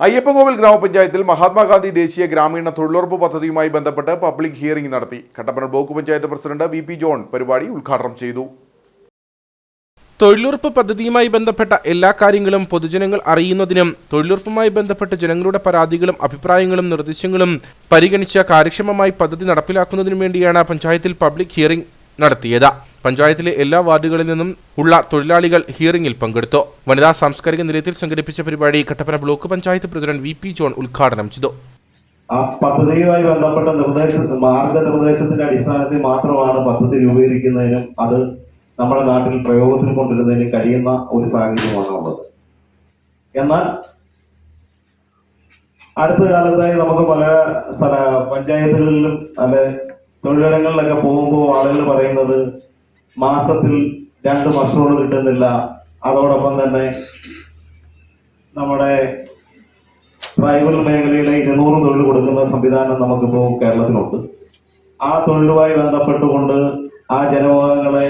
അയ്യപ്പൻകോവിൽ ഗ്രാമപഞ്ചായത്തിൽ മഹാത്മാഗാന്ധി ദേശീയ ഗ്രാമീണ തൊഴിലുറപ്പ് പദ്ധതിയുമായി ബന്ധപ്പെട്ട് പബ്ലിക് ഹിയറിംഗ് നടത്തി. Kattappana block panchayat president V P John പരിപാടി ഉദ്ഘാടനം ചെയ്തു. തൊഴിലുറപ്പ് പദ്ധതിയുമായി ബന്ധപ്പെട്ട എല്ലാ കാര്യങ്ങളും പൊതുജനങ്ങൾ അറിയുന്നതിനും തൊഴിലുറപ്പുമായി ബന്ധപ്പെട്ട ജനങ്ങളുടെ പരാതികളും അഭിപ്രായങ്ങളും നിർദ്ദേശങ്ങളും പരിഗണിച്ച കാര്യക്ഷമമായി പദ്ധതി നടപ്പിലാക്കുന്നതിനു വേണ്ടിയാണ് പഞ്ചായത്തിൽ പബ്ലിക് ഹിയറിംഗ് നടത്തിയത്. പഞ്ചായത്തിലെ എല്ലാ വാർഡുകളിൽ നിന്നും ഉള്ള തൊഴിലാളികൾ ഹിയറിംഗിൽ പങ്കെടുത്തു. വനിതാ സാംസ്കാരിക നിലയത്തിൽ സംഘടിപ്പിച്ച പരിപാടി Kattappana block panchayat president V P John ഉദ്ഘാടനം ചെയ്തു. ആ പദ്ധതിയുമായി ബന്ധപ്പെട്ട നിർദ്ദേശ മാർഗനിർദ്ദേശത്തിന്റെ അടിസ്ഥാനത്തിൽ മാത്രമാണ് പദ്ധതി രൂപീകരിക്കുന്നതിനും അത് നമ്മുടെ നാട്ടിൽ പ്രയോഗത്തിൽ കൊണ്ടുവരുന്നതിനും കഴിയുന്ന ഒരു സാഹചര്യമാണ് ഉള്ളത്. എന്നാൽ അടുത്ത കാലത്തായി നമുക്ക് പല സ്ഥല പഞ്ചായത്തുകളിലും അല്ലെ തൊഴിലിടങ്ങളിലൊക്കെ പോകുമ്പോൾ ആളുകൾ പറയുന്നത് മാസത്തിൽ രണ്ട് മസ്റ്ററോൾ കിട്ടുന്നില്ല. അതോടൊപ്പം തന്നെ നമ്മുടെ ട്രൈബൽ മേഖലയിലെ ഇരുന്നൂറ് തൊഴിൽ കൊടുക്കുന്ന സംവിധാനം നമുക്കിപ്പോൾ കേരളത്തിലുണ്ട്. ആ തൊഴിലുമായി ബന്ധപ്പെട്ടുകൊണ്ട് ആ ജനവിഭാഗങ്ങളെ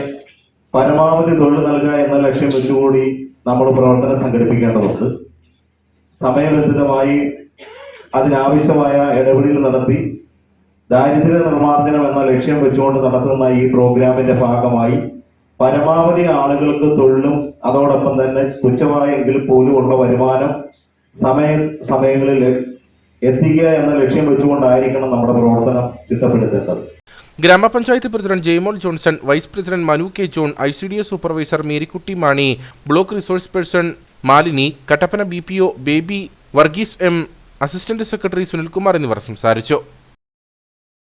പരമാവധി തൊഴിൽ നൽകുക എന്ന ലക്ഷ്യം വെച്ചുകൂടി നമ്മൾ പ്രവർത്തനം സംഘടിപ്പിക്കേണ്ടതുണ്ട്. സമയബന്ധിതമായി അതിനാവശ്യമായ ഇടപെടൽ നടത്തി ദാരിദ്ര്യ നിർമ്മാർജനം എന്ന ലക്ഷ്യം വെച്ചുകൊണ്ട് നടത്തുന്ന ഈ പ്രോഗ്രാമിന്റെ ഭാഗമായി പരമാവധി ആളുകൾക്ക് തൊഴിലും അതോടൊപ്പം തന്നെ തുച്ഛമായെങ്കിൽ പോലും ഉള്ള വരുമാനം സമയ സമയങ്ങളിൽ എത്തിക്കുക എന്ന ലക്ഷ്യം വെച്ചുകൊണ്ടായിരിക്കണം നമ്മുടെ പ്രവർത്തനം ചിട്ടപ്പെടുത്തേണ്ടത്. Gramapanchayat president Jaimol Johnson vice president Manu K John I C D S supervisor Marykutty Mani block resource person Malini Kattappana B P O Baby Varghese M assistant secretary Sunilkumar എന്നിവർ സംസാരിച്ചു.